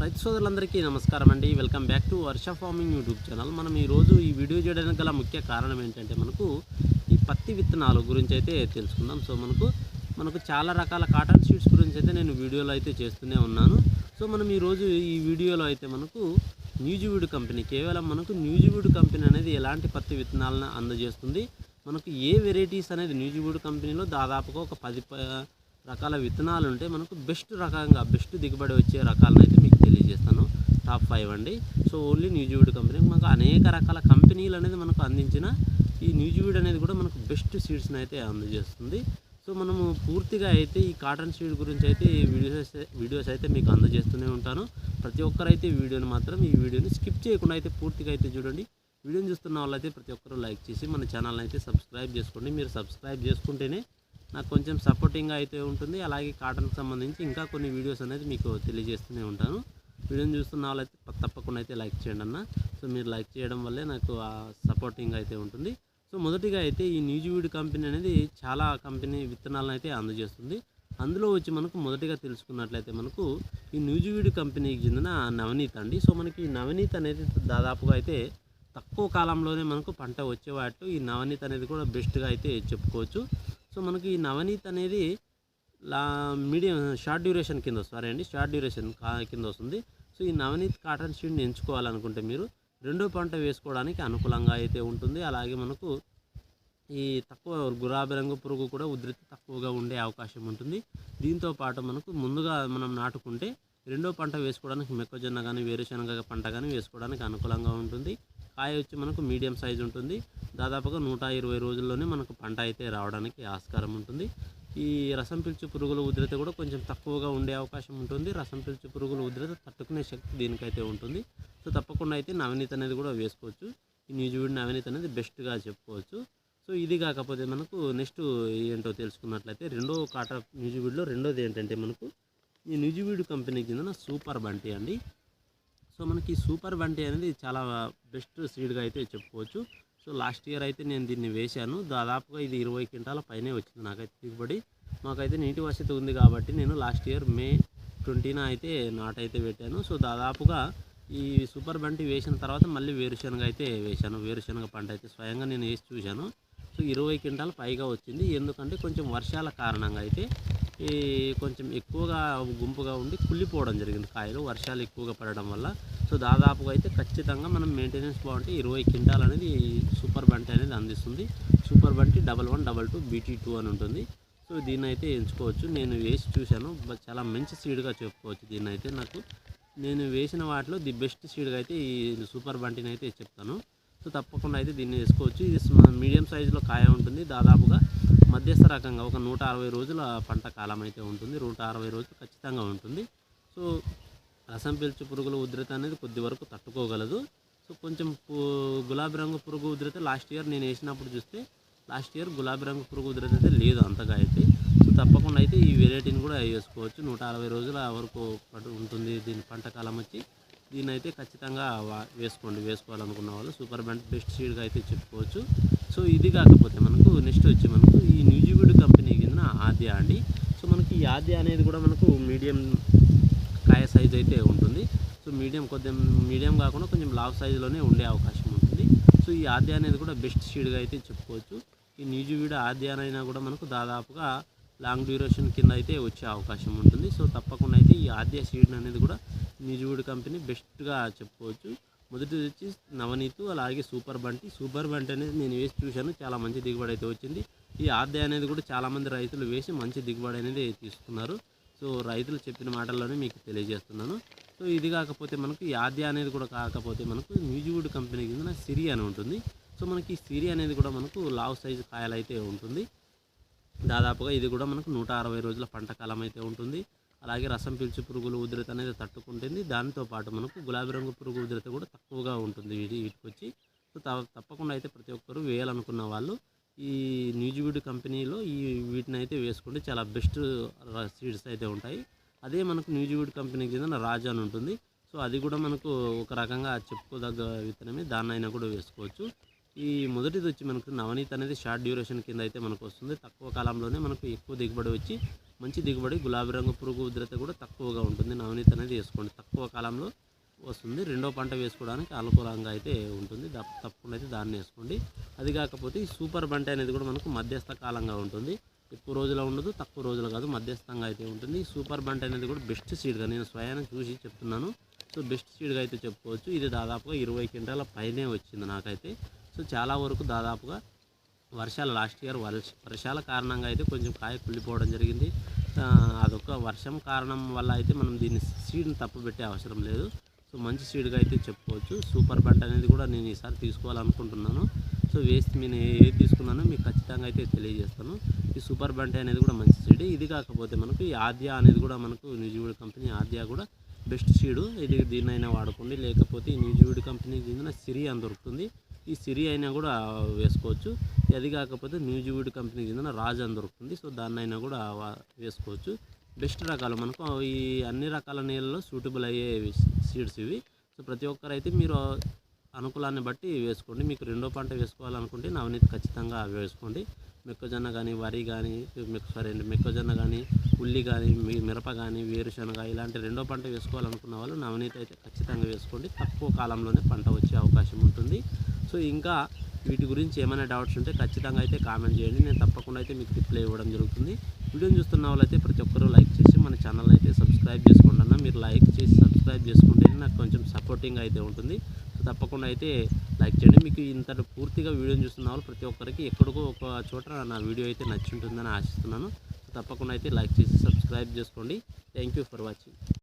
రైతు సోదరులందరికీ నమస్కారం అండి. Welcome back to Varsha farming YouTube channel. మనం ఈరోజు ఈ వీడియో చేయడానికి గల ముఖ్య కారణం ఏంటంటే మనకు ఈ పత్తి విత్తనాల గురించి అయితే తెలుసుకుందాం. సో మనకు మనకు చాలా రకాల కాటన్ షీట్స్ గురించి అయితే నేను వీడియోలో అయితే చేస్తూనే ఉన్నాను. సో మనం ఈరోజు ఈ వీడియోలో అయితే మనకు న్యూజివీడ్ కంపెనీ కేవలం మనకు న్యూజివీడ్ కంపెనీ అనేది ఎలాంటి పత్తి విత్తనాలను అందజేస్తుంది? మనకు ఏ వెరైటీస్ అనేది న్యూజివీడ్ కంపెనీలో దాదాపుగా ఒక పది ప- రకాల విత్తనాలు ఉంటే మనకు బెస్ట్ రకంగా బెస్ట్ దిగుబడి వచ్చే రకాలను అయితే చేస్తాను. టాప్ ఫైవ్ అండి. సో ఓన్లీ న్యూజివీడ్ కంపెనీ మనకు అనేక రకాల కంపెనీలు అనేది మనకు అందించిన ఈ న్యూజివీడ్ అనేది కూడా మనకు బెస్ట్ సీడ్స్ని అయితే అందజేస్తుంది. సో మనము పూర్తిగా అయితే ఈ కాటన్ సీడ్ గురించి అయితే ఈ వీడియోస్ వీడియోస్ అయితే మీకు అందజేస్తూనే ఉంటాను. ప్రతి ఒక్కరైతే వీడియోని మాత్రం ఈ వీడియోని స్కిప్ చేయకుండా అయితే పూర్తిగా అయితే చూడండి. వీడియోని చూస్తున్న వాళ్ళైతే ప్రతి ఒక్కరూ లైక్ చేసి మన ఛానల్ని అయితే సబ్స్క్రైబ్ చేసుకోండి. మీరు సబ్స్క్రైబ్ చేసుకుంటేనే నాకు కొంచెం సపోర్టింగ్గా అయితే ఉంటుంది. అలాగే కాటన్కి సంబంధించి ఇంకా కొన్ని వీడియోస్ అనేది మీకు తెలియజేస్తూనే ఉంటాను. వీడియోని చూస్తున్న వాళ్ళైతే తప్పకుండా అయితే లైక్ చేయండి అన్న. సో మీరు లైక్ చేయడం వల్లే నాకు సపోర్టింగ్ అయితే ఉంటుంది. సో మొదటిగా అయితే ఈ న్యూజివీడ్ కంపెనీ అనేది చాలా కంపెనీ విత్తనాలను అయితే అందజేస్తుంది. అందులో వచ్చి మనకు మొదటిగా తెలుసుకున్నట్లయితే మనకు ఈ న్యూజివీడ్ కంపెనీకి చెందిన నవనీత్ అండి. సో మనకి ఈ నవనీత్ అనేది దాదాపుగా అయితే తక్కువ కాలంలోనే మనకు పంట వచ్చేవాటు ఈ నవనీత్ అనేది కూడా బెస్ట్గా అయితే చెప్పుకోవచ్చు. సో మనకి ఈ నవనీత్ అనేది లా మీడియం షార్ట్ డ్యూరేషన్ కింద వస్తుంది. అండి షార్ట్ డ్యూరేషన్ కింద వస్తుంది. సో ఈ నవనీత్ కాటన్ షీడ్ని ఎంచుకోవాలనుకుంటే మీరు రెండో పంట వేసుకోవడానికి అనుకూలంగా అయితే ఉంటుంది. అలాగే మనకు ఈ తక్కువ గులాబీ రంగు పురుగు కూడా ఉధృతి తక్కువగా ఉండే అవకాశం ఉంటుంది. దీంతో పాటు మనకు ముందుగా మనం నాటుకుంటే రెండో పంట వేసుకోవడానికి మొక్కజొన్న కానీ వేరుశనగ పంట కానీ వేసుకోవడానికి అనుకూలంగా ఉంటుంది. కాయ వచ్చి మనకు మీడియం సైజ్ ఉంటుంది. దాదాపుగా నూట ఇరవై రోజుల్లోనే మనకు పంట అయితే రావడానికి ఆస్కారం ఉంటుంది. ఈ రసం పిలుచు పురుగుల ఉధృత కూడా కొంచెం తక్కువగా ఉండే అవకాశం ఉంటుంది. రసం పిలుచు పురుగుల ఉధృత తట్టుకునే శక్తి దీనికైతే ఉంటుంది. సో తప్పకుండా అయితే నవనీత అనేది కూడా వేసుకోవచ్చు. ఈ న్యూజివీడ్ నవనీత అనేది బెస్ట్గా చెప్పుకోవచ్చు. సో ఇది కాకపోతే మనకు నెక్స్ట్ ఏంటో తెలుసుకున్నట్లయితే రెండో కాటా న్యూజివీడ్లో రెండోది ఏంటంటే మనకు ఈ న్యూజివీడ్ కంపెనీకి చెందిన సూపర్ బంటి అండి. సో మనకి సూపర్ బంటి అనేది చాలా బెస్ట్ సీడ్గా అయితే చెప్పుకోవచ్చు. సో లాస్ట్ ఇయర్ అయితే నేను దీన్ని వేశాను. దాదాపుగా ఇది ఇరవై క్వింటాల పైనే వచ్చింది నాకైతే దిగుబడి. మాకైతే నీటి వసతి ఉంది కాబట్టి నేను లాస్ట్ ఇయర్ మే ట్వంటీన అయితే నాటైతే పెట్టాను. సో దాదాపుగా ఈ సూపర్ బంటి వేసిన తర్వాత మళ్ళీ వేరుశనగ అయితే వేశాను. వేరుశనగ పంట అయితే స్వయంగా నేను వేసి చూశాను. సో ఇరవై క్వింటాల పైగా వచ్చింది. ఎందుకంటే కొంచెం వర్షాల కారణంగా అయితే ఈ కొంచెం ఎక్కువగా గుంపుగా ఉండి కుళ్ళిపోవడం జరిగింది కాయలు. వర్షాలు ఎక్కువగా పడడం వల్ల సో దాదాపుగా అయితే ఖచ్చితంగా మనం మెయింటెనెన్స్ బాగుంటే ఇరవై క్వింటాల్ అనేది సూపర్ బంటి అనేది అందిస్తుంది. Super Bunty double one double two BT two అని ఉంటుంది. సో దీన్ని అయితే ఎంచుకోవచ్చు. నేను వేసి చూశాను. చాలా మంచి సీడ్గా చెప్పుకోవచ్చు దీన్ని అయితే నాకు. నేను వేసిన వాటిలో ది బెస్ట్ సీడ్గా అయితే ఈ సూపర్ బంటిని అయితే చెప్తాను. సో తప్పకుండా అయితే దీన్ని వేసుకోవచ్చు. ఇది మీడియం సైజులో కాయ ఉంటుంది. దాదాపుగా మధ్యస్థ రకంగా ఒక నూట అరవై రోజుల పంట కాలం అయితే ఉంటుంది. నూట అరవై రోజులు ఖచ్చితంగా ఉంటుంది. సో రసం పీల్చు పురుగుల ఉధృత అనేది కొద్ది వరకు తట్టుకోగలదు. సో కొంచెం పు- గులాబీ రంగు పురుగు ఉధృత లాస్ట్ ఇయర్ నేను వేసినప్పుడు చూస్తే లాస్ట్ ఇయర్ గులాబీ రంగు పురుగు ఉధృత అయితే లేదు అంతగా అయితే. సో తప్పకుండా అయితే ఈ వెరైటీని కూడా వేసుకోవచ్చు. నూట అరవై రోజుల వరకు పట్టు ఉంటుంది దీని పంట కాలం వచ్చి. దీన్ని అయితే ఖచ్చితంగా వా- వేసుకోండి. వేసుకోవాలనుకున్న వాళ్ళు సూపర్ బ్యాండ్ బెస్ట్ సీడ్గా అయితే చెప్పుకోవచ్చు. సో ఇది కాకపోతే మనకు నెక్స్ట్ వచ్చి మనకు ఈ న్యూజిబిడ్ కంపెనీ కింద ఆద్య అండి. సో మనకి ఈ ఆద్య అనేది కూడా మనకు మీడియం కాయ సైజ్ అయితే ఉంటుంది. సో మీడియం కొద్దిగా మీడియం కాకుండా కొంచెం లావ్ సైజులోనే ఉండే అవకాశం ఉంటుంది. సో ఈ ఆద్య అనేది కూడా బెస్ట్ షీడ్గా అయితే చెప్పుకోవచ్చు. ఈ న్యూజివీడ్ ఆద్యానైనా అయినా కూడా మనకు దాదాపుగా లాంగ్ డ్యూరేషన్ కింద అయితే వచ్చే అవకాశం ఉంటుంది. సో తప్పకుండా అయితే ఈ ఆద్య సీడ్ అనేది కూడా న్యూజివీడ్ కంపెనీ బెస్ట్గా చెప్పుకోవచ్చు. మొదటిది వచ్చి నవనీతు అలాగే సూపర్ బంటి. సూపర్ బంటి అనేది నేను వేసి చూశాను చాలా మంచి దిగుబడి అయితే వచ్చింది. ఈ ఆద్య అనేది కూడా చాలామంది రైతులు వేసి మంచి దిగుబడి అనేది తీసుకున్నారు. సో రైతులు చెప్పిన మాటల్లోనే మీకు తెలియజేస్తున్నాను. సో ఇది కాకపోతే మనకు యాద్య అనేది కూడా కాకపోతే మనకు న్యూజివుడ్ కంపెనీ కింద సిరి అని ఉంటుంది. సో మనకి సిరి అనేది కూడా మనకు లావ్ సైజు కాయలైతే ఉంటుంది. దాదాపుగా ఇది కూడా మనకు నూట అరవై రోజుల పంట కాలం అయితే ఉంటుంది. అలాగే రసం పీల్చు పురుగులు ఉధృత అనేది తట్టుకుంటుంది. దాంతో పాటు మనకు గులాబీ రంగు పురుగు ఉధృత కూడా తక్కువగా ఉంటుంది. వీటి వీటికి వచ్చి సో త- తప్పకుండా అయితే ప్రతి ఒక్కరు వేయాలనుకున్న వాళ్ళు ఈ న్యూజివీడ్ కంపెనీలో ఈ వీటిని అయితే వేసుకుంటే చాలా బెస్ట్ సీడ్స్ అయితే ఉంటాయి. అదే మనకు న్యూజివీడ్ కంపెనీకి కింద రాజా అని ఉంటుంది. సో అది కూడా మనకు ఒక రకంగా చెప్పుకోదగ్గ విత్తనమే. దాన్నైనా కూడా వేసుకోవచ్చు. ఈ మొదటిది వచ్చి మనకు నవనీత్ అనేది షార్ట్ డ్యూరేషన్ కింద అయితే మనకు వస్తుంది. తక్కువ కాలంలోనే మనకు ఎక్కువ దిగుబడి వచ్చి మంచి దిగుబడి గులాబీ రంగు పురుగు ఉద్రత కూడా తక్కువగా ఉంటుంది. నవనీత్ అనేది వేసుకోండి. తక్కువ కాలంలో వస్తుంది. రెండో పంట వేసుకోవడానికి అనుకూలంగా అయితే ఉంటుంది. దా- తప్పకుండా అయితే దాన్ని వేసుకోండి. అది కాకపోతే ఈ సూపర్ బంట అనేది కూడా మనకు మధ్యస్థ కాలంగా ఉంటుంది. ఎక్కువ రోజులు ఉండదు తక్కువ రోజులు కాదు మధ్యస్థంగా అయితే ఉంటుంది. ఈ సూపర్ బంట అనేది కూడా బెస్ట్ సీడ్గా నేను స్వయాన చూసి చెప్తున్నాను. సో బెస్ట్ సీడ్గా అయితే చెప్పుకోవచ్చు. ఇది దాదాపుగా ఇరవై క్వింటాల పైనే వచ్చింది నాకైతే. సో చాలా వరకు దాదాపుగా వర్షాలు లాస్ట్ ఇయర్ వర్షాల కారణంగా అయితే కొంచెం కాయ కుళ్ళిపోవడం జరిగింది. అదొక వర్షం కారణం వల్ల అయితే మనం దీన్ని సీడ్ని తప్పు పెట్టే అవసరం లేదు. సో మంచి సీడ్గా అయితే చెప్పుకోవచ్చు. సూపర్ బంట్ అనేది కూడా నేను ఈసారి తీసుకోవాలనుకుంటున్నాను. సో వేస్ట్ నేను ఏది తీసుకున్నానో మీకు ఖచ్చితంగా అయితే తెలియజేస్తాను. ఈ సూపర్ బంటే అనేది కూడా మంచి సీడ్ ఇది కాకపోతే మనకు ఈ ఆద్య అనేది కూడా మనకు న్యూజివుడ్ కంపెనీ ఆద్య కూడా బెస్ట్ సీడు ఇది దీన్నైనా వాడుకోండి. లేకపోతే ఈ న్యూజివుడ్ కంపెనీకి చెందిన సిరి అని దొరుకుతుంది. ఈ సిరి అయినా కూడా వేసుకోవచ్చు. అది కాకపోతే న్యూజివుడ్ కంపెనీకి చెందిన రాజ్ అని దొరుకుతుంది. సో దాన్నైనా కూడా వేసుకోవచ్చు. బెస్ట్ రకాలు. మనకు ఈ అన్ని రకాల నీళ్ళలో సూటబుల్ అయ్యే సీడ్స్ ఇవి. సో ప్రతి ఒక్కరైతే మీరు అనుకూలాన్ని బట్టి వేసుకోండి. మీకు రెండో పంట వేసుకోవాలనుకుంటే నవనీత్ ఖచ్చితంగా అవి వేసుకోండి. మొక్కజొన్న కానీ వరి కానీ సారీ అండి మొక్కజొన్న కానీ ఉల్లి కానీ మిరప కానీ వేరుశనగ ఇలాంటి రెండో పంట వేసుకోవాలనుకున్న వాళ్ళు నవనీత్ అయితే ఖచ్చితంగా వేసుకోండి. తక్కువ కాలంలోనే పంట వచ్చే అవకాశం ఉంటుంది. సో ఇంకా వీటి గురించి ఏమైనా డౌట్స్ ఉంటే ఖచ్చితంగా అయితే కామెంట్ చేయండి. నేను తప్పకుండా అయితే మీకు రిప్లై ఇవ్వడం జరుగుతుంది. వీడియోని చూస్తున్న వాళ్ళైతే ప్రతి ఒక్కరూ లైక్ చేసి మన ఛానల్ అయితే సబ్స్క్రైబ్ చేసుకోండి అన్న. మీరు లైక్ చేసి సబ్స్క్రైబ్ చేసుకుంటే నాకు కొంచెం సపోర్టింగ్ అయితే ఉంటుంది. తప్పకుండా అయితే లైక్ చేయండి. మీకు ఇంత పూర్తిగా వీడియోని చూస్తున్న వాళ్ళు ప్రతి ఒక్కరికి ఎక్కడికో ఒక చోట నా వీడియో అయితే నచ్చి ఉంటుందని ఆశిస్తున్నాను తప్పకుండా అయితే లైక్ చేసి సబ్స్క్రైబ్ చేసుకోండి. Thank you for watching